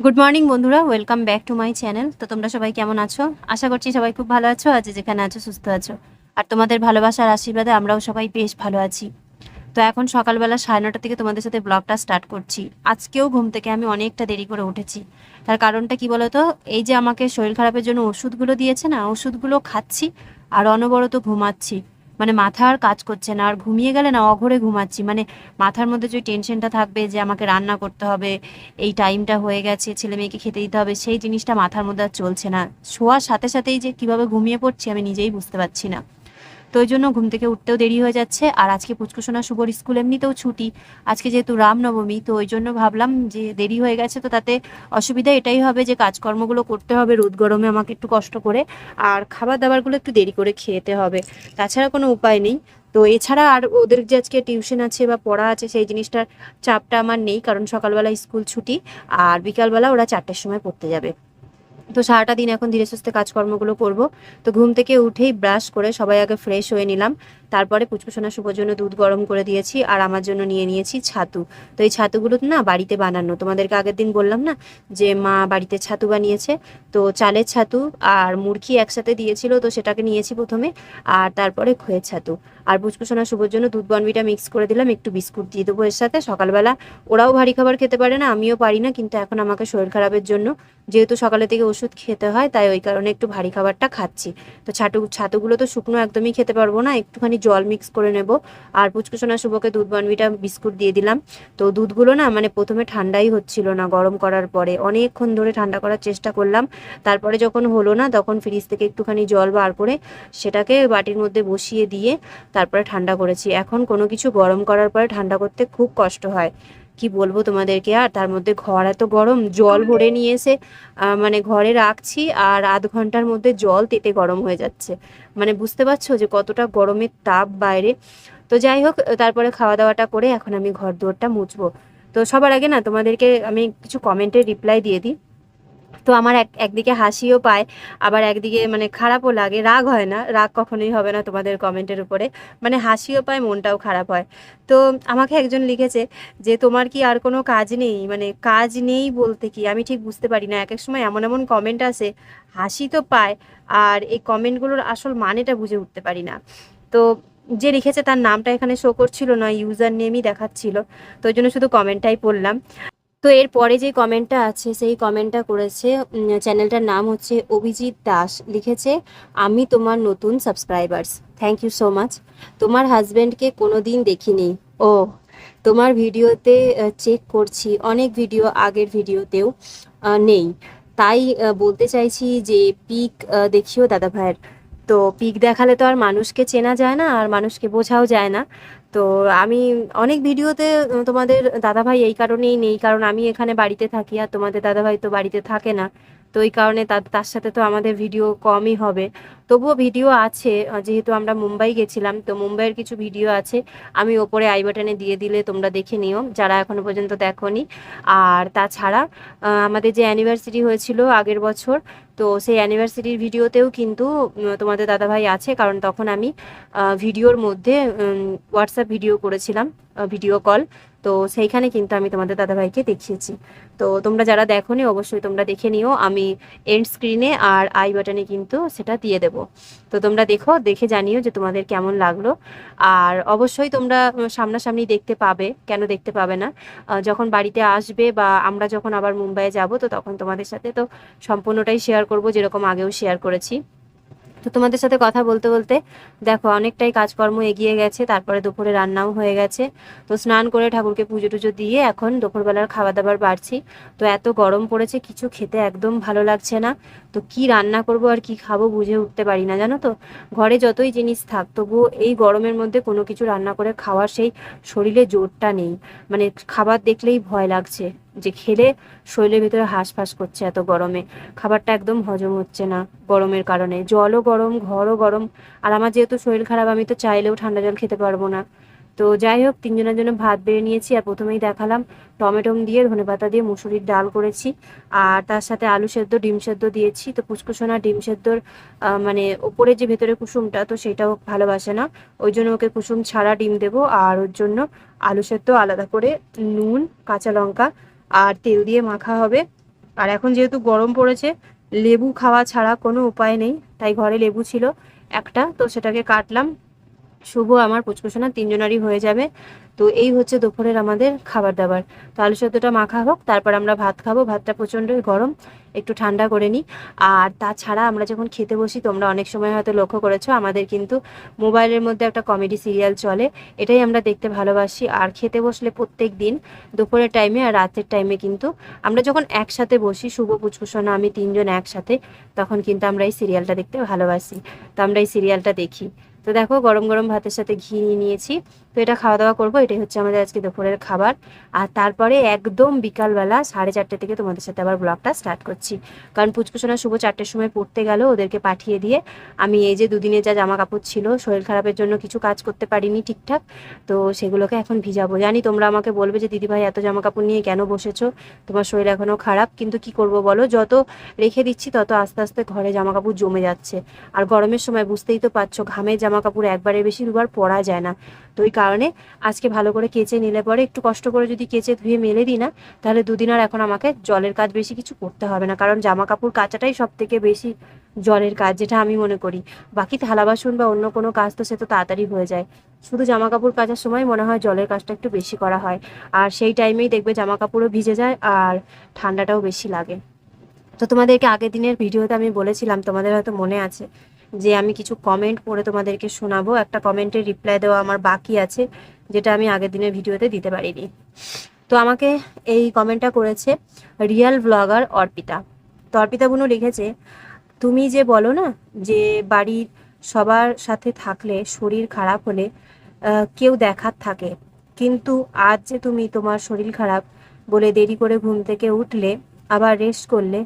Good morning বন্ধুরা। Welcome back to my channel তো তোমরা সবাই কেমন আছো? আশা করছি সবাই খুব ভালো আছো, আজ যেখানে আছো, সুস্থ আছো। আর তোমাদের ভালোবাসার আশীর্বাদে আমরাও সবাই বেশ ভালো আছি। তো এখন সকালবেলা সাড়ে নটা থেকে তোমাদের সাথে ব্লগটা স্টার্ট করছি। আজকেও ঘুম থেকে আমি অনেকটা দেরি করে উঠেছি। তার কারণটা কি বলতো? এই যে আমাকে শরীর খারাপের জন্য ওষুধগুলো দিয়েছে না, ওষুধগুলো খাচ্ছি আর অনবরত ঘুমাচ্ছি। মানে মাথা আর কাজ করছে না, আর ঘুমিয়ে গেলে না অঘরে ঘুমাচ্ছি। মানে মাথার মধ্যে যে টেনশনটা থাকবে যে আমাকে রান্না করতে হবে, এই টাইমটা হয়ে গেছে, ছেলে মেয়েকে খেতে দিতে হবে, সেই জিনিসটা মাথার মধ্যে আর চলছে না। শোয়ার সাথে সাথেই যে কীভাবে ঘুমিয়ে পড়ছি আমি নিজেই বুঝতে পারছি না। তো ওই জন্য ঘুম থেকে উঠতেও দেরি হয়ে যাচ্ছে। আর আজকে পুচকুসোনা শুভর স্কুল এমনিতেও ছুটি। আজকে যেহেতু রামনবমী, তো ওই জন্য ভাবলাম যে দেরি হয়ে গেছে, তো তাতে অসুবিধা এটাই হবে যে কাজকর্মগুলো করতে হবে রোদ গরমে আমাকে একটু কষ্ট করে। আর খাবার দাবারগুলো একটু দেরি করে খেতে হবে। তাছাড়া কোনো উপায় নেই। তো এছাড়া আর ওদের যে আজকে টিউশন আছে বা পড়া আছে, সেই জিনিসটার চাপটা আমার নেই, কারণ সকালবেলা স্কুল ছুটি। আর বিকালবেলা ওরা চারটের সময় পড়তে যাবে। তো সারাটা দিন এখন ধীরে সুস্থে কাজকর্মগুলো করব। তো ঘুম থেকে উঠেই ব্রাশ করে সবাই আগে ফ্রেশ হয়ে নিলাম। তারপরে পুচকুসোনা শুভর জন্য দুধ গরম করে দিয়েছি আর আমার জন্য নিয়ে নিয়েছি ছাতু। তো এই ছাতুগুলো না বাড়িতে বানানো। তোমাদেরকে আগের দিন বললাম না যে মা বাড়িতে ছাতু বানিয়েছে? তো চালের ছাতু আর মুরগি একসাথে দিয়েছিল, তো সেটাকে নিয়েছি প্রথমে। আর তারপরে খোয়ের ছাতু। আর পুচকুসোনা শুভর জন্য দুধ বনবিটা মিক্স করে দিলাম, একটু বিস্কুট দিয়ে দেবো এর সাথে। সকালবেলা ওরাও ভারী খাবার খেতে পারে না, আমিও পারি না, কিন্তু এখন আমাকে শরীর খারাপের জন্য যেহেতু সকালে থেকে ওষুধ খেতে হয়, তাই ওই কারণে একটু ভারী খাবারটা খাচ্ছি। তো ছাতু ছাতুগুলো তো শুকনো একদমই খেতে পারব না, একটুখানি জল মিক্স করে নেব। আর পুচকুসোনা শুভকে দুধ বানবিটা বিস্কুট দিয়ে দিলাম। তো দুধগুলো না মানে প্রথমে ঠান্ডাই হচ্ছিল না গরম করার পরে। অনেকক্ষণ ধরে ঠান্ডা করার চেষ্টা করলাম। তারপরে যখন হলো না তখন ফ্রিজ থেকে একটুখানি জল বার করে সেটাকে বাটির মধ্যে বসিয়ে দিয়ে তারপরে ঠান্ডা করেছি। এখন কোনো কিছু গরম করার পরে ঠান্ডা করতে খুব কষ্ট হয়। কি বলব তোমাদেরকে আর? তার মধ্যে ঘর এত গরম জল ভরে নিয়ে এসে মানে ঘরে রাখছি আর আধ ঘণ্টার মধ্যে জল তেতে গরম হয়ে যাচ্ছে। মানে বুঝতে পারছ যে কতটা গরমের তাপ বাইরে। তো যাই হোক তারপরে খাওয়া দাওয়াটা করে এখন আমি ঘর দুয়ারটা মুছবো। তো সবার আগে না তোমাদেরকে আমি কিছু কমেন্টের রিপ্লাই দিয়ে দিই। তো আমার এক, একদিকে হাসিও পায়, আবার একদিকে মানে খারাপও লাগে। রাগ হয় না, রাগ কখনোই হবে না তোমাদের কমেন্টের উপরে। মানে হাসিও পায়, মনটাও খারাপ হয়। তো আমাকে একজন লিখেছে যে, তোমার কি আর কোনো কাজ নেই? মানে কাজ নেই বলতে কি? আমি ঠিক বুঝতে পারি না। এক এক সময় এমন এমন কমেন্ট আসে, হাসি তো পায়, আর এই কমেন্টগুলোর আসল মানেটা বুঝে উঠতে পারি না। তো যে লিখেছে তার নামটা এখানে শো করছিল না ইউজার নেমই দেখাচ্ছিল। তো ওই জন্য শুধু কমেন্টটাই পড়লাম। তো এর পরে যে কমেন্টটা আছে, সেই কমেন্টটা করেছে চ্যানেলটার নাম হচ্ছে অভিজিৎ দাস। লিখেছে, আমি তোমার নতুন subscribers thank you so much তোমার হাজবেন্ডকে কোনো দিন দেখিনি। ও, তোমার ভিডিওতে চেক করছি। অনেক ভিডিও আগের ভিডিওতেও নেই। তাই বলতে চাইছি যে পিক দেখিও দাদা ভাইয়ের। তো পিক দেখালে তো আর মানুষকে চেনা যায় না, আর মানুষকে বোঝাও যায় না। তো আমি অনেক ভিডিওতে তোমাদের দাদাভাই এই কারণেই নেই, কারণ আমি এখানে বাড়িতে থাকি আর তোমাদের দাদাভাই তো বাড়িতে থাকে না। তো এই কারণে তার তার সাথে তো আমাদের ভিডিও কমই হবে। তবুও ভিডিও আছে যেহেতু আমরা মুম্বাই গেছিলাম, তো মুম্বাইয়ের কিছু ভিডিও আছে। আমি ওপরে আই বাটনে দিয়ে দিলে তোমরা দেখে নিও, যারা এখনও পর্যন্ত দেখোনি। আর তাছাড়া আমাদের যে অ্যানিভার্সারি হয়েছিল আগের বছর, তো সেই অ্যানিভার্সারির ভিডিওতেও কিন্তু তোমাদের দাদাভাই আছে, কারণ তখন আমি ভিডিওর মধ্যে হোয়াটসঅ্যাপ ভিডিও করেছিলাম ভিডিও কল তো সেইখানে কিন্তু আমি তোমাদের দাদাভাইকে দেখিয়েছি। তো তোমরা যারা দেখোনি, অবশ্যই তোমরা দেখে নিও। আমি এন্ড স্ক্রিনে আর আই বাটনে কিন্তু সেটা দিয়ে দেবো। তো তোমরা দেখো, দেখে জানিও যে তোমাদের কেমন লাগল। আর অবশ্যই তোমরা সামনাসামনি দেখতে পাবে। কেন দেখতে পাবে না? যখন বাড়িতে আসবে বা আমরা যখন আবার মুম্বাইয়ে যাব, তো তখন তোমাদের সাথে তো সম্পূর্ণটাই শেয়ার করব, যেরকম আগেও শেয়ার করেছি। তো তোমাদের সাথে কথা বলতে বলতে, দেখো, অনেকটাই কাজকর্ম এগিয়ে গেছে, তারপরে দুপুরে রান্নাও হয়ে গেছে। তো স্নান করে ঠাকুরকে পুজো টুজো দিয়ে এখন দুপুরবেলার খাওয়া দাবার বাড়ছি। তো এত গরম পড়েছে, কিছু খেতে একদম ভালো লাগছে না। তো কি রান্না করব আর কি খাব বুঝে উঠতে পারি না, জানো তো? ঘরে যতই জিনিস থাক, তবুও এই গরমের মধ্যে কোনো কিছু রান্না করে খাওয়ার সেই শরীরে জোরটা নেই। মানে খাবার দেখলেই ভয় লাগছে। যে খেলে শরীরের ভিতরে হাঁসফাঁস করছে এত গরমে। খাবারটা একদম হজম হচ্ছে না গরমের কারণে। জলও গরম, ঘরও গরম। আর আমার যেহেতু শরীর খারাপ, আমি তো চাইলেও ঠান্ডা জল খেতে পারব না। তো যাই হোক, তিনজনের জন্য ভাত বেড়ে নিয়েছি আর প্রথমেই দেখালাম টমেটো দিয়ে ধনেপাতা দিয়ে মুসুরির ডাল করেছি। আর তার সাথে আলু সেদ্ধ, ডিম সেদ্ধ দিয়েছি। তো পুচকুসোনা ডিম সেদ্ধর মানে ওপরে যে ভেতরে কুসুমটা, তো সেটাও ভালোবাসে না। ওই জন্য ওকে কুসুম ছাড়া ডিম দেবো। আর ওর জন্য আলু সেদ্ধ আলাদা করে নুন, কাঁচা লঙ্কা আর তেল দিয়ে মাখা হবে। আর এখন যেহেতু গরম পড়েছে, লেবু খাওয়া ছাড়া কোনো উপায় নেই। তাই ঘরে লেবু ছিল একটা, তো সেটাকে কাটলাম। শুভ আমার পুচকুসোনা, তিনজনারই হয়ে যাবে। তো এই হচ্ছে দুপুরের আমাদের খাবার দাবার তো আলু সেদ্ধটা মাখা হোক, তারপর আমরা ভাত খাব। ভাতটা প্রচণ্ডই গরম, একটু ঠান্ডা করে নিই আর তাছাড়া আমরা যখন খেতে বসি, তোমরা অনেক সময় হয়তো লক্ষ্য করেছ, আমাদের কিন্তু মোবাইলের মধ্যে একটা কমেডি সিরিয়াল চলে। এটাই আমরা দেখতে ভালোবাসি। আর খেতে বসলে প্রত্যেক দিন দুপুরের টাইমে আর রাতের টাইমে কিন্তু আমরা যখন একসাথে বসি, শুভ পুচকুসোনা আমি তিনজন একসাথে, তখন কিন্তু আমরা এই সিরিয়ালটা দেখতে ভালোবাসি। তো আমরা এই সিরিয়ালটা দেখি। তো দেখো, গরম গরম ভাতের সাথে ঘি নিয়ে নিয়েছি। তো এটা খাওয়া দাওয়া করব। এটাই হচ্ছে আমাদের আজকে দুপুরের খাবার। আর তারপরে একদম বিকালবেলা সাড়ে চারটে থেকে তোমাদের সাথে আবার ব্লগটা স্টার্ট করছি। কারণ পুচকুচোনা শুভ চারটের সময় পড়তে গেল, ওদেরকে পাঠিয়ে দিয়ে আমি এই যে দুদিনে যা জামা কাপড় ছিল, শরীর খারাপের জন্য কিছু কাজ করতে পারিনি ঠিকঠাক। তো সেগুলোকে এখন ভিজাবো। জানি তোমরা আমাকে বলবে যে, দিদিভাই, এত জামা কাপড় নিয়ে কেন বসেছো? তোমার শরীর এখনও খারাপ। কিন্তু কি করব বলো? যত রেখে দিচ্ছি, তত আস্তে আস্তে ঘরে জামা কাপড় জমে যাচ্ছে। আর গরমের সময় বুঝতেই তো পারছ, ঘামের জামা কাপড় একবারের বেশি দুবার পরা যায় না। তো ওই কারণে আজকে ভালো করে কেচে নিলে পরে একটু কষ্ট করে যদি কেচে ধুয়ে মেলে দিই না, তাহলে দুদিন আর এখন আমাকে জলের কাজ বেশি কিছু করতে হবে না। কারণ জামা কাপড় কাচাটাই সব থেকে বেশি জলের কাজ, যেটা আমি মনে করি। বাকি থালা বাসন বা অন্য কোনো কাজ তো সে তো তাড়াতাড়ি হয়ে যায়। শুধু জামা কাপড় কাচার সময় মনে হয় জলের কাজটা একটু বেশি করা হয়। আর সেই টাইমেই দেখবে জামা কাপড়ও ভিজে যায় আর ঠান্ডাটাও বেশি লাগে। তো তোমাদেরকে আগের দিনের ভিডিওতে আমি বলেছিলাম, তোমাদের হয়তো মনে আছে যে আমি কিছু কমেন্ট পড়ে তোমাদেরকে শোনাবো। একটা কমেন্টের রিপ্লাই দেওয়া আমার বাকি আছে। যেটা আমি আগের দিনের ভিডিওতে দিতে পারিনি। তো আমাকে এই কমেন্টটা করেছে রিয়াল ব্লগার অর্পিতা। তো অর্পিতা বুনু লিখেছে, তুমি যে বলো না যে বাড়ির সবার সাথে থাকলে শরীর খারাপ হলে কেউ দেখার থাকে। কিন্তু আজ যে তুমি তোমার শরীর খারাপ বলে দেরি করে ঘুম থেকে উঠলে, আবার রেস্ট করলে,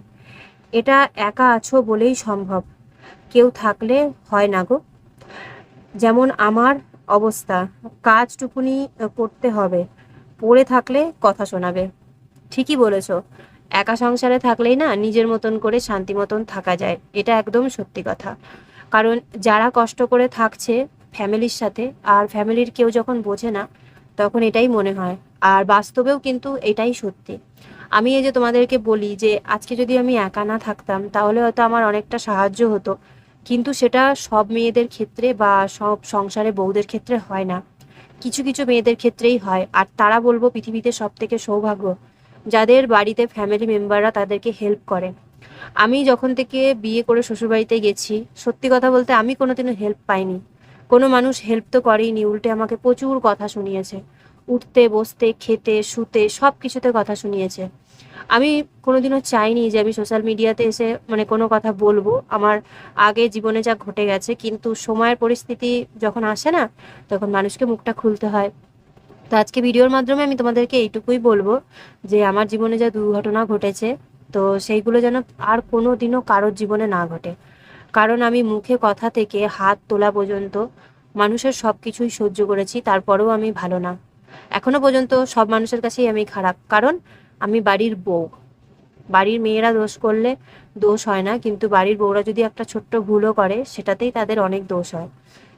এটা একা আছো বলেই সম্ভব। কেউ থাকলে হয় না গো। যেমন আমার অবস্থা। কাজটুকুনি করতে হবে। পড়ে থাকলে কথা শোনাবে। ঠিকই বলেছ। একা সংসারে থাকলেই না নিজের মতন করে শান্তি মতন থাকা যায়। এটা একদম সত্যি কথা। কারণ যারা কষ্ট করে থাকছে ফ্যামিলির সাথে, আর ফ্যামিলির কেউ যখন বোঝে না, তখন এটাই মনে হয়। আর বাস্তবেও কিন্তু এটাই সত্যি। আমি এই যে তোমাদেরকে বলি যে, আজকে যদি আমি একা না থাকতাম, তাহলে হয়তো আমার অনেকটা সাহায্য হতো। কিন্তু সেটা সব মেয়েদের ক্ষেত্রে বা সব সংসারে বউদের ক্ষেত্রে হয় না। কিছু কিছু মেয়েদের ক্ষেত্রেই হয়। আর তারা বলব পৃথিবীতে সব থেকে সৌভাগ্য, যাদের বাড়িতে ফ্যামিলি মেম্বাররা তাদেরকে হেল্প করে। আমি যখন থেকে বিয়ে করে শ্বশুরবাড়িতে গেছি, সত্যি কথা বলতে আমি কোনোদিনও হেল্প পাইনি। কোনো মানুষ হেল্প তো করেইনি, উল্টে আমাকে প্রচুর কথা শুনিয়েছে। উঠতে, বসতে, খেতে, শুতে সব কিছুতে কথা শুনিয়েছে। আমি কোনোদিনও চাইনি যে আমি সোশ্যাল মিডিয়াতে এসে মানে কোনো কথা বলব। আমার আগে জীবনে যা ঘটে গেছে, কিন্তু সময়ের পরিস্থিতি যখন আসে না, তখন মানুষকে মুখটা খুলতে হয়। তো আজকে ভিডিওর মাধ্যমে আমি তোমাদেরকে এইটুকুই বলব যে আমার জীবনে যা দুর্ঘটনা ঘটেছে, তো সেইগুলো যেন আর কোনো দিনও কারোর জীবনে না ঘটে। কারণ আমি মুখে কথা থেকে হাত তোলা পর্যন্ত মানুষের সব কিছুই সহ্য করেছি, তারপরেও আমি ভালো না। এখনও পর্যন্ত সব মানুষের কাছেই আমি খারাপ। কারণ আমি বাড়ির বউ। বাড়ির মেয়েরা দোষ করলে দোষ হয় না, কিন্তু বাড়ির বউরা যদি একটা ছোট্ট ভুলও করে, সেটাতেই তাদের অনেক দোষ হয়।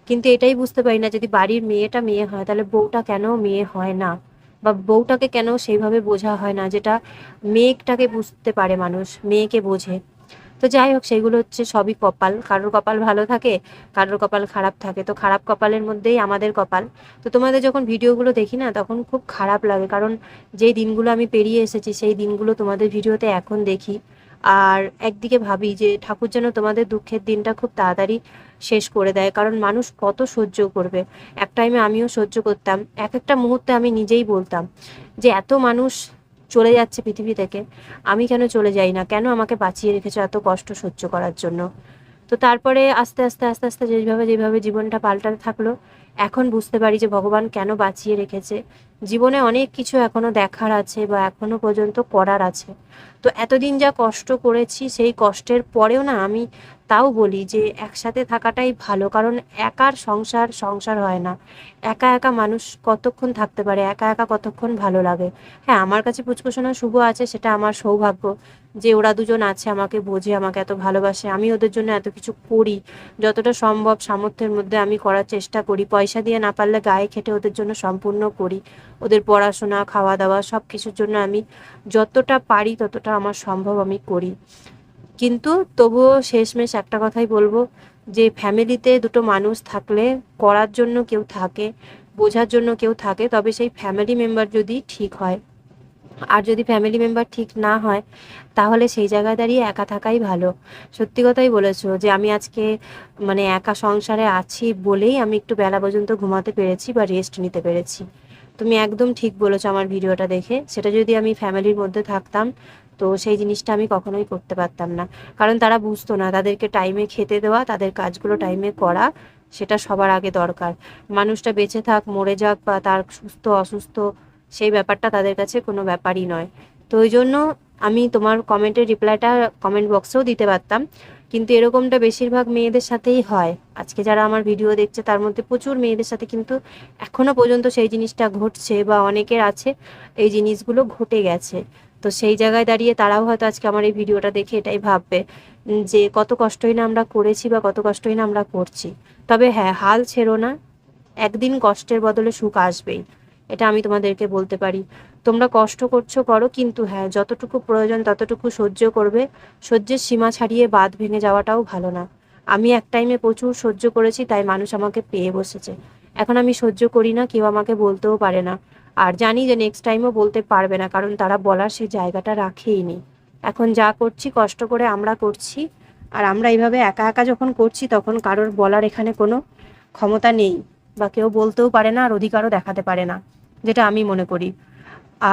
কিন্তু এটাই বুঝতে পারি না যদি বাড়ির মেয়েটা মেয়ে হয়, তাহলে বউটা কেন মেয়ে হয় না? বা বউটাকে কেন সেইভাবে বোঝা হয় না, যেটা মেয়েটাকে বুঝতে পারে মানুষ, মেয়েকে বোঝে। তো যাই হোক, সেগুলো হচ্ছে সবই কপাল। কারোর কপাল ভালো থাকে, কারোর কপাল খারাপ থাকে। তো খারাপ কপালের মধ্যেই আমাদের কপাল। তো তোমাদের যখন ভিডিওগুলো দেখি না, তখন খুব খারাপ লাগে। কারণ যেই দিনগুলো আমি পেরিয়ে এসেছি, সেই দিনগুলো তোমাদের ভিডিওতে এখন দেখি। আর একদিকে ভাবি যে ঠাকুর যেন তোমাদের দুঃখের দিনটা খুব তাড়াতাড়ি শেষ করে দেয়। কারণ মানুষ কত সহ্য করবে। এক টাইমে আমিও সহ্য করতাম। এক একটা মুহূর্তে আমি নিজেই বলতাম যে এত মানুষ চলে যাচ্ছে পৃথিবী থেকে। আমি কেন চলে যাই না? কেন আমাকে বাঁচিয়ে রেখেছো এত কষ্ট সহ্য করার জন্য? তো তারপরে আস্তে আস্তে আস্তে আস্তে যেভাবে যেভাবে জীবনটা পাল্টাতে থাকল, এখন বুঝতে পারি যে ভগবান কেন বাঁচিয়ে রেখেছে। জীবনে অনেক কিছু এখনও দেখার আছে বা এখনও পর্যন্ত করার আছে। তো এতদিন যা কষ্ট করেছি, সেই কষ্টের পরেও না আমি তাও বলি যে একসাথে থাকাটাই ভালো, কারণ একার সংসার সংসার হয় না। একা একা মানুষ কতক্ষণ থাকতে পারে? একা একা কতক্ষণ ভালো লাগে? হ্যাঁ আমার কাছে পুচকুসোনা শুভ আছে, সেটা আমার সৌভাগ্য যে ওরা দুজন আছে, আমাকে বোঝে, আমাকে এত ভালোবাসে। আমি ওদের জন্য এত কিছু করি, যতটা সম্ভব সামর্থ্যের মধ্যে আমি করার চেষ্টা করি। পয়সা দিয়ে না পারলে গায়ে খেটে ওদের জন্য সম্পূর্ণ করি। ওদের পড়াশোনা, খাওয়া দাওয়া সব কিছুর জন্য আমি যতটা পারি, ততটা আমার সম্ভব আমি করি। কিন্তু তবুও শেষমেশ একটা কথাই বলব যে ফ্যামিলিতে দুটো মানুষ থাকলে, করার জন্য কেউ থাকে, বোঝার জন্য কেউ থাকে, তবে সেই ফ্যামিলি মেম্বার যদি ঠিক হয়, আর যদি ফ্যামিলি মেম্বার ঠিক না হয়, তাহলে সেই জায়গায় দাঁড়িয়ে একা থাকাই ভালো। সত্যি কথাই বলেছ যে আমি আজকে মানে একা সংসারে আছি বলেই আমি একটু বেলা পর্যন্ত ঘুমাতে পেরেছি বা রেস্ট নিতে পেরেছি। তুমি একদম ঠিক বলেছ আমার ভিডিওটা দেখে। সেটা যদি আমি ফ্যামিলির মধ্যে থাকতাম তো সেই জিনিসটা আমি কখনোই করতে পারতাম না। কারণ তারা বুঝতো না, তাদেরকে টাইমে খেতে দেওয়া, তাদের কাজগুলো টাইমে করা, সেটা সবার আগে দরকার। মানুষটা বেঁচে থাক, মরে যাক বা তার সুস্থ, অসুস্থ, সেই ব্যাপারটা তাদের কাছে কোনো ব্যাপারই নয়। তো ওই জন্য আমি তোমার কমেন্টের রিপ্লাইটা কমেন্ট বক্সেও দিতে পারতাম। কিন্তু এরকমটা বেশিরভাগ মেয়েদের সাথেই হয়। আজকে যারা আমার ভিডিও দেখছে, তার মধ্যে প্রচুর মেয়েদের সাথে কিন্তু এখনও পর্যন্ত সেই জিনিসটা ঘটছে বা অনেকের আছে, এই জিনিসগুলো ঘটে গেছে। তো সেই জায়গায় দাঁড়িয়ে তারাও হয়তো আজকে আমার এই ভিডিওটা দেখে এটাই ভাববে যে কত কষ্টই না আমরা করেছি বা কত কষ্টই না আমরা করছি। তবে হ্যাঁ হাল ছেড়ো না, একদিন কষ্টের বদলে সুখ আসবেই, এটা আমি তোমাদেরকে বলতে পারি। তোমরা কষ্ট করছ, করো, কিন্তু হ্যাঁ যতটুকু প্রয়োজন ততটুকু সহ্য করবে। সহ্যের সীমা ছাড়িয়ে বাঁধ ভেঙে যাওয়াটাও ভালো না। আমি এক টাইমে প্রচুর সহ্য করেছি, তাই মানুষ আমাকে পেয়ে বসেছে। এখন আমি সহ্য করি না, কেউ আমাকে বলতেও পারে না। আর জানি যে নেক্সট টাইমও বলতে পারবে না, কারণ তারা বলার সেই জায়গাটা রাখেই নি এখন যা করছি, কষ্ট করে আমরা করছি, আর আমরা এইভাবে একা একা যখন করছি, তখন কারোর বলার এখানে কোনো ক্ষমতা নেই বা কেউ বলতেও পারে না আর অধিকারও দেখাতে পারে না, যেটা আমি মনে করি।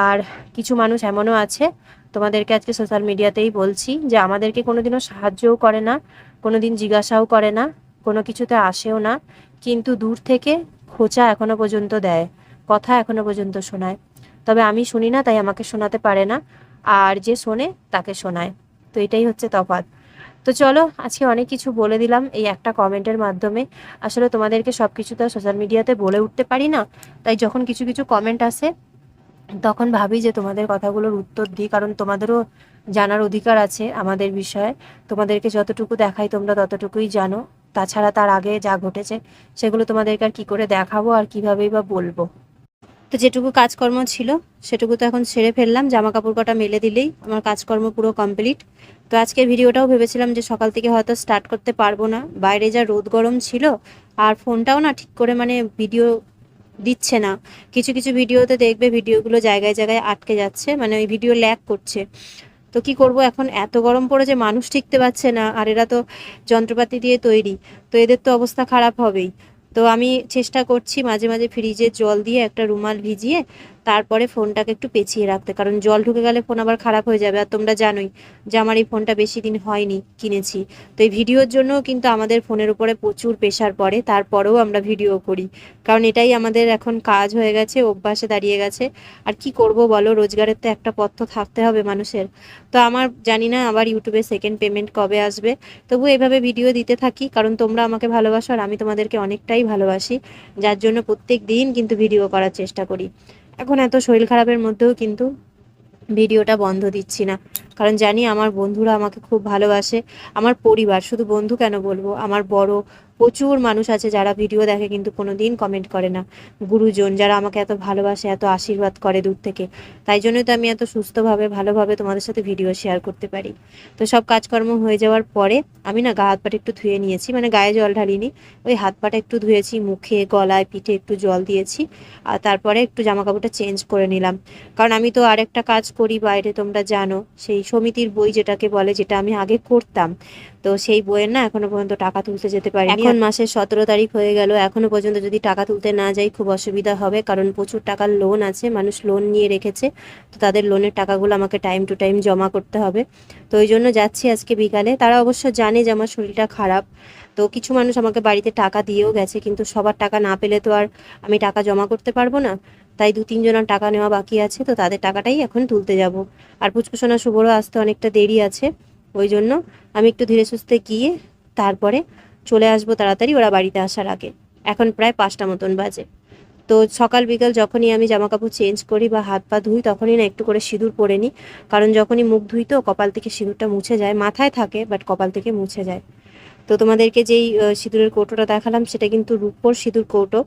আর কিছু মানুষ এমনও আছে, তোমাদেরকে আজকে সোশ্যাল মিডিয়াতেই বলছি, যে আমাদেরকে কোনোদিনও সাহায্যও করে না, কোনোদিন জিজ্ঞাসাও করে না, কোনো কিছুতে আসেও না, কিন্তু দূর থেকে খোঁচা এখনও পর্যন্ত দেয়। কথা এখনও পর্যন্ত শোনায়। তবে আমি শুনি না, তাই আমাকে শোনাতে পারে না। আর যে শোনে, তাকে শোনায়। তো এটাই হচ্ছে তফাৎ। তো চলো, আজকে অনেক কিছু বলে দিলাম এই একটা কমেন্টের মাধ্যমে। আসলে তোমাদেরকে সব কিছু তো সোশ্যাল মিডিয়াতে বলে উঠতে পারি না। তাই যখন কিছু কিছু কমেন্ট আসে, তখন ভাবি যে তোমাদের কথাগুলোর উত্তর দিই। কারণ তোমাদেরও জানার অধিকার আছে আমাদের বিষয়ে। তোমাদেরকে যতটুকু দেখাই তোমরা ততটুকুই জানো। তাছাড়া তার আগে যা ঘটেছে, সেগুলো তোমাদেরকে আর কী করে দেখাবো আর কীভাবেই বা বলব। তো যেটুকু কাজকর্ম ছিল, সেটুকু তো এখন সেরে ফেললাম। জামা কাপড় কটা মেলে দিলেই আমার কাজকর্ম পুরো কমপ্লিট তো আজকের ভিডিওটাও ভেবেছিলাম যে সকাল থেকে হয়তো স্টার্ট করতে পারব না। বাইরে যা রোদ গরম ছিল, আর ফোনটাও না ঠিক করে মানে ভিডিও দিচ্ছে না। কিছু কিছু ভিডিওতে দেখবে ভিডিওগুলো জায়গায় জায়গায় আটকে যাচ্ছে মানে ওই ভিডিও ল্যাক করছে। তো কি করব এখন? এত গরম পড়ে যে মানুষ টিকতে পারছে না, আর এরা তো যন্ত্রপাতি দিয়ে তৈরি। তো এদের তো অবস্থা খারাপ হবেই। তো আমি চেষ্টা করছি মাঝে মাঝে ফ্রিজে জল দিয়ে একটা রুমাল ভিজিয়ে তারপরে ফোনটাকে একটু পেঁচিয়ে রাখতে। কারণ জল ঢুকে গেলে ফোন আবার খারাপ হয়ে যাবে। আর তোমরা জানোই যে আমার এই ফোনটা বেশি দিন হয়নি কিনেছি। তো এই ভিডিওর জন্যও কিন্তু আমাদের ফোনের উপরে প্রচুর প্রেশার পড়ে। তারপরেও আমরা ভিডিও করি। কারণ এটাই আমাদের এখন কাজ হয়ে গেছে, অভ্যাসে দাঁড়িয়ে গেছে। আর কি করব বলো? রোজগারের তো একটা পথ থাকতে হবে মানুষের। তো আমার, জানি না আবার ইউটিউবে সেকেন্ড পেমেন্ট কবে আসবে। তবু এভাবে ভিডিও দিতে থাকি। কারণ তোমরা আমাকে ভালোবাসো আর আমি তোমাদেরকে অনেকটাই ভালোবাসি। যার জন্য প্রত্যেক দিন কিন্তু ভিডিও করার চেষ্টা করি। এখন এত শরীর খারাপের মধ্যেও কিন্তু ভিডিওটা বন্ধ দিচ্ছি না। কারণ জানি আমার বন্ধুরা আমাকে খুব ভালোবাসে, আমার পরিবার, শুধু বন্ধু কেন বলব? আমার বড় প্রচুর মানুষ আছে যারা ভিডিও দেখে কিন্তু কোনো দিন কমেন্ট করে না। গুরুজন যারা আমাকে এত ভালোবাসে, এত আশীর্বাদ করে দূর থেকে। তাই জন্যই তো আমি এত সুস্থভাবে, ভালোভাবে তোমাদের সাথে ভিডিও শেয়ার করতে পারি। তো সব কাজকর্ম হয়ে যাওয়ার পরে আমি না গা হাত পাটা একটু ধুয়ে নিয়েছি মানে গায়ে জল ঢালিনি। ওই হাত পাটা একটু ধুয়েছি, মুখে, গলায়, পিঠে একটু জল দিয়েছি। আর তারপরে একটু জামা কাপড়টা চেঞ্জ করে নিলাম। কারণ আমি তো আরেকটা কাজ করি, বাইরে তোমরা জানো, সেই সমিতির বই যেটাকে বলে, যেটা আমি আগে করতাম। তো সেই বইয়ের না এখনও পর্যন্ত টাকা তুলতে যেতে পারি এখন মাসের সতেরো তারিখ হয়ে গেল এখনও পর্যন্ত যদি টাকা তুলতে না যাই খুব অসুবিধা হবে কারণ প্রচুর টাকার লোন আছে মানুষ লোন নিয়ে রেখেছে তো তাদের লোনের টাকাগুলো আমাকে টাইম টু টাইম জমা করতে হবে। তো ওই জন্য যাচ্ছি আজকে বিকালে। তারা অবশ্য জানে যে আমার শরীরটা খারাপ তো কিছু মানুষ আমাকে বাড়িতে টাকা দিয়েও গেছে কিন্তু সবার টাকা না পেলে তো আর আমি টাকা জমা করতে পারব না। তাই দু তিনজনের টাকা নেওয়া বাকি আছে তো তাদের টাকাটাই এখন তুলতে যাব। আর পুচকুসোনা শুভরও আসতে অনেকটা দেরি আছে ওই জন্য আমি একটু ধীরে সুস্থে গিয়ে তারপরে চলে আসব তাড়াতাড়ি ওরা বাড়িতে আসার আগে। এখন প্রায় পাঁচটা মতন বাজে। তো সকাল বিকাল যখনই আমি জামা কাপড় চেঞ্জ করি বা হাত পা ধুই তখনই না একটু করে সিঁদুর পরে নিই। কারণ যখনই মুখ ধুই তো কপাল থেকে সিঁদুরটা মুছে যায়। মাথায় থাকে বাট কপাল থেকে মুছে যায়। তো তোমাদেরকে যেই সিঁদুরের কৌটোটা দেখালাম সেটা কিন্তু রূপোর সিঁদুর কৌটো।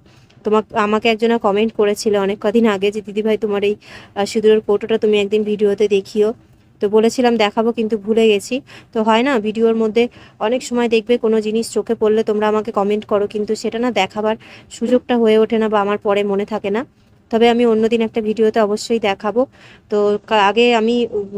তোমাকে, আমাকে একজনা কমেন্ট করেছিল অনেক কদিন আগে যে, দিদিভাই, তোমার এই সিঁদুরের কৌটোটা তুমি একদিন ভিডিওতে দেখিও। তো বলেছিলাম দেখাবো কিন্তু ভুলে গেছি। তো হয় না, ভিডিওর মধ্যে অনেক সময় দেখবে কোনো জিনিস চোখে পড়লে তোমরা আমাকে কমেন্ট করো, কিন্তু সেটা না দেখাবার সুযোগটা হয়ে ওঠে না বা আমার পরে মনে থাকে না। তবে আমি অন্যদিন একটা ভিডিওতে অবশ্যই দেখাবো। তো আগে আমি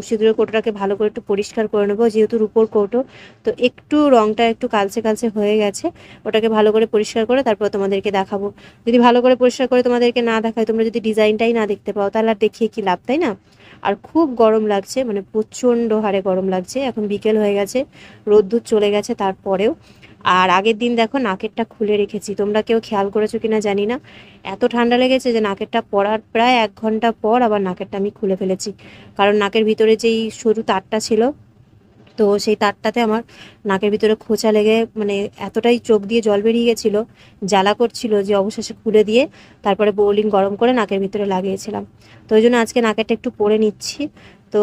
সিঁদুরের কৌটোটাকে ভালো করে একটু পরিষ্কার করে নেব, যেহেতু রূপোর কৌটো। তো একটু রংটা একটু কালচে কালচে হয়ে গেছে, ওটাকে ভালো করে পরিষ্কার করে তারপর তোমাদেরকে দেখাবো। যদি ভালো করে পরিষ্কার করে তোমাদেরকে না দেখায়, তোমরা যদি ডিজাইনটাই না দেখতে পাও, তাহলে আর দেখিয়ে কি লাভ, তাই না? আর খুব গরম লাগছে মানে প্রচণ্ড হারে গরম লাগছে। এখন বিকেল হয়ে গেছে, রোদ্দুর চলে গেছে তারপরেও। আর আগের দিন দেখো নাকেরটা খুলে রেখেছি। তোমরা কেউ খেয়াল করেছ কিনা জানি না। এত ঠান্ডা লেগেছে যে নাকেরটা পরার প্রায় এক ঘণ্টা পর আবার নাকেরটা আমি খুলে ফেলেছি। কারণ নাকের ভিতরে যেই সরু তারটা ছিল তো সেই তারটাতে আমার নাকের ভিতরে খোঁচা লেগে মানে এতটাই চোখ দিয়ে জল বেরিয়ে গেছিল, জ্বালা করছিল যে অবশেষে খুলে দিয়ে তারপরে বোলিং গরম করে নাকের ভিতরে লাগিয়েছিলাম। তো ওই জন্য আজকে নাকেরটা একটু পরে নিচ্ছি। তো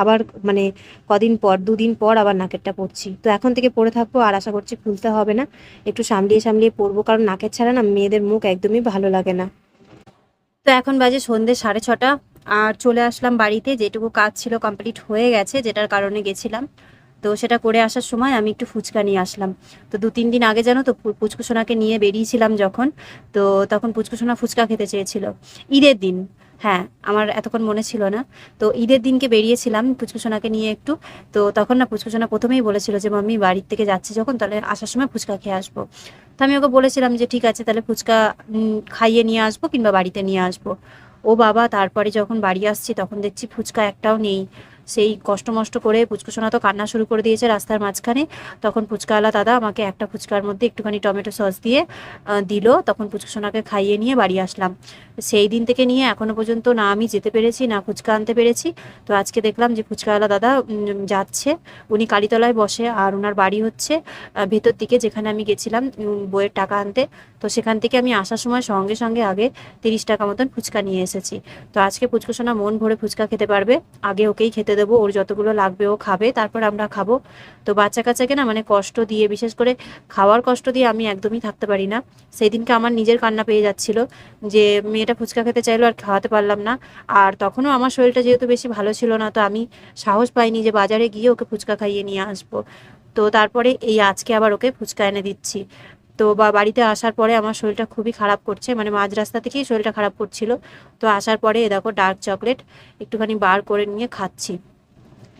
আবার মানে কদিন পর, দুদিন পর আবার নাকেরটা পরছি। তো এখন থেকে পরে থাকব আর আশা করছি খুলতে হবে না। একটু সামলিয়ে সামলিয়ে পরবো, কারণ নাকের ছাড়া না মেয়েদের মুখ একদমই ভালো লাগে না। তো এখন বাজে সন্ধ্যে সাড়ে ছটা, আর চলে আসলাম বাড়িতে। যেটুকু কাজ ছিল কমপ্লিট হয়ে গেছে, যেটার কারণে গেছিলাম। তো সেটা করে আসার সময় আমি একটু ফুচকা নিয়ে আসলাম। তো দু তিন দিন আগে জানো তো পুচকুসোনাকে নিয়ে বেরিয়েছিলাম যখন, তো তখন পুচকুসোনা ফুচকা খেতে চেয়েছিল। ঈদের দিন হ্যাঁ আমার এতক্ষণ মনে ছিল না। তো ঈদের দিনকে বেরিয়েছিলাম পুচকুসোনাকে নিয়ে একটু, তো তখন না পুচকুসোনা প্রথমেই বলেছিল যে, মাম্মি, বাড়ির থেকে যাচ্ছি যখন, তাহলে আসার সময় ফুচকা খেয়ে আসব। তো আমি ওকে বলেছিলাম যে, ঠিক আছে, তাহলে ফুচকা খাইয়ে নিয়ে আসব কিংবা বাড়িতে নিয়ে আসব। ও বাবা, তারপরে যখন বাড়ি আসছি, তখন দেখছি ফুচকা একটাও নেই। সেই কষ্ট মষ্ট করে পুচকুসোনা তো কান্না শুরু করে দিয়েছে রাস্তার মাঝখানে। তখন ফুচকাওয়ালা দাদা আমাকে একটা ফুচকার মধ্যে একটুখানি টমেটো সস দিয়ে দিল। তখন পুচকুসোনাকে খাইয়ে নিয়ে বাড়ি আসলাম। সেই দিন থেকে নিয়ে এখনও পর্যন্ত না আমি যেতে পেরেছি, না ফুচকা আনতে পেরেছি। তো আজকে দেখলাম যে ফুচকাওয়ালা দাদা যাচ্ছে। উনি কালীতলায় বসে আর ওনার বাড়ি হচ্ছে ভেতর দিকে যেখানে আমি গেছিলাম বইয়ের টাকা আনতে। তো সেখান থেকে আমি আসার সময় সঙ্গে সঙ্গে আগে তিরিশ টাকা মতন ফুচকা নিয়ে এসেছি। তো আজকে পুচকুসোনা মন ভরে ফুচকা খেতে পারবে, আগে ওকেই খেতে দেবো, ওর যতগুলো লাগবে ও খাবে, তারপর আমরা খাব। তো বাচ্চা কাচ্চাকে না মানে কষ্ট দিয়ে, বিশেষ করে খাওয়ার কষ্ট দিয়ে আমি একদমই থাকতে পারি না। সেই দিনকে আমার নিজের কান্না পেয়ে যাচ্ছিল যে, মেয়েটা ফুচকা খেতে চাইলো আর খাওয়াতে পারলাম না। আর তখনও আমার শরীরটা যেহেতু বেশি ভালো ছিল না, তো আমি সাহস পাইনি যে বাজারে গিয়ে ওকে ফুচকা খাইয়ে নিয়ে আসব। তো তারপরে এই আজকে আবার ওকে ফুচকা এনে দিচ্ছি। তো বা বাড়িতে আসার পরে আমার শরীরটা খুবই খারাপ করছে মানে মাঝ রাস্তা থেকেই শরীরটা খারাপ করছিল। তো আসার পরে এ দেখো ডার্ক চকলেট একটুখানি বার করে নিয়ে খাচ্ছি।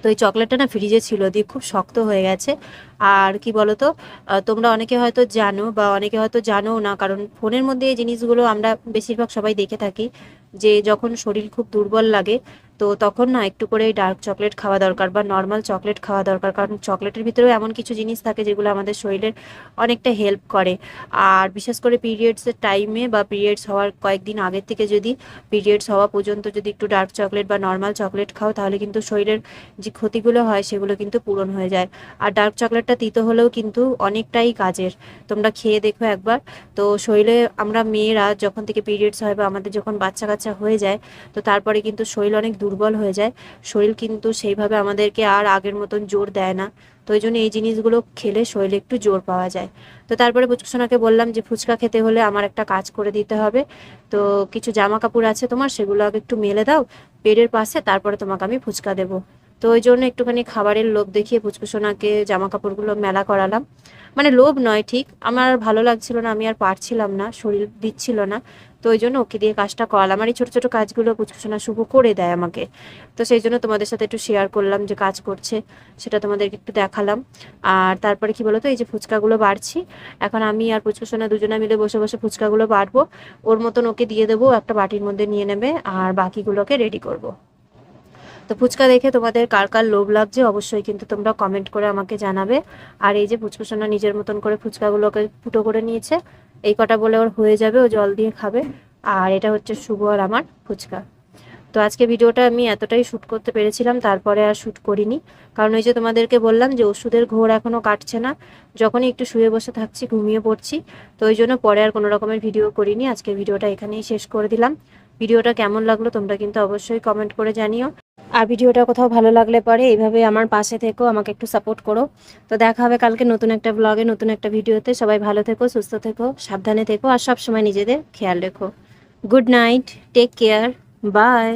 তো এই চকলেটটা না ফ্রিজে ছিল, দিয়ে খুব শক্ত হয়ে গেছে। আর কি বলতো তোমরা অনেকে হয়তো জানো বা অনেকে হয়তো জানো না, কারণ ফোনের মধ্যে এই জিনিসগুলো আমরা বেশিরভাগ সবাই দেখে থাকি যে যখন শরীর খুব দুর্বল লাগে তো তখন না একটু করে ডার্ক চকলেট খাওয়া দরকার বা নর্মাল চকলেট খাওয়া দরকার। কারণ চকলেটের ভিতরেও এমন কিছু জিনিস থাকে যেগুলো আমাদের শরীরের অনেকটা হেল্প করে। আর বিশেষ করে পিরিয়ডসের টাইমে বা পিরিয়ডস হওয়ার কয়েকদিন আগের থেকে যদি পিরিয়ডস হওয়া পর্যন্ত যদি একটু ডার্ক চকলেট বা নর্মাল চকলেট খাও, তাহলে কিন্তু শরীরের যে ক্ষতিগুলো হয় সেগুলো কিন্তু পূরণ হয়ে যায়। আর ডার্ক চকলেটটা তিতো হলেও কিন্তু অনেকটাই কাজের। তোমরা খেয়ে দেখো একবার। তো শরীরে আমরা মেয়েরা যখন থেকে পিরিয়ডস হয় বা আমাদের যখন বাচ্চা কাচ্চা হয়ে যায়, তো তারপরে কিন্তু শরীর অনেক দুর্বল হয়ে যায়। শরীর কিন্তু সেইভাবে আমাদেরকে আর আগের মতন জোর দেয় না। তো ওই জন্য এই জিনিসগুলো খেলে শরীরে একটু জোর পাওয়া যায়। তো তারপরে পুচকুসোনাকে বললাম যে, ফুচকা খেতে হলে আমার একটা কাজ করে দিতে হবে। তো কিছু জামা কাপড় আছে তোমার, সেগুলো আগে একটু মেলে দাও। বেডের পাশে, তারপরে তোমাকে আমি ফুচকা দেবো। তো ওই জন্য একটুখানি খাবারের লোভ দেখিয়ে পুচকুসোনাকে জামা কাপড়গুলো মেলা করালাম। মানে লোভ নয়, ঠিক। আমার ভালো লাগছিল না, আমি আর পারছিলাম না, শরীর দিচ্ছিল না। তো ওই জন্য ওকে দিয়ে কাজটা করালাম। আর এই ছোটো ছোটো কাজগুলো পুচকুসোনা শুভ করে দেয় আমাকে। তো সেই জন্য তোমাদের সাথে একটু শেয়ার করলাম যে কাজ করছে, সেটা তোমাদেরকে একটু দেখালাম। আর তারপরে কি বলতো, এই যে ফুচকাগুলো বাড়ছি, এখন আমি আর পুচকুসোনা দুজনে মিলে বসে বসে ফুচকাগুলো বাড়বো। ওর মতন ওকে দিয়ে দেবো, একটা বাটির মধ্যে নিয়ে নেবে, আর বাকিগুলোকে রেডি করব। তো ফুচকা দেখে তোমাদের কার কার লোভ লাগছে, অবশ্যই কিন্তু তোমরা কমেন্ট করে আমাকে জানাবে। আর এই যে পুচকুসোনা নিজের মতন করে ফুচকাগুলোকে ফুটো করে নিয়েছে এই কটা বলে ওর হয়ে যাবে, ও জল দিয়ে খাবে। আর এটা হচ্ছে শুভ আর আমার ফুচকা। তো আজকে ভিডিওটা আমি এতটাই শ্যুট করতে পেরেছিলাম, তারপরে আর শ্যুট করিনি। কারণ ওই যে তোমাদেরকে বললাম যে ওষুধের ঘোর এখনও কাটছে না, যখনই একটু শুয়ে বসে থাকছি, ঘুমিয়ে পড়ছি। তো ওই জন্য পরে আর কোনো রকমের ভিডিও করিনি। আজকে ভিডিওটা এখানেই শেষ করে দিলাম। ভিডিওটা কেমন লাগল তোমরা কিন্তু অবশ্যই কমেন্ট করে জানিও। আর ভিডিওটা কোথাও ভালো লাগলে পরে এইভাবে আমার পাশে থেকো, আমাকে একটু সাপোর্ট করো। তো দেখা হবে কালকে নতুন একটা ব্লগে নতুন একটা ভিডিওতে। সবাই ভালো থেকো, সুস্থ থেকো, সাবধানে থেকো, আর সবসময় নিজেদের খেয়াল রেখো। Good night take care bye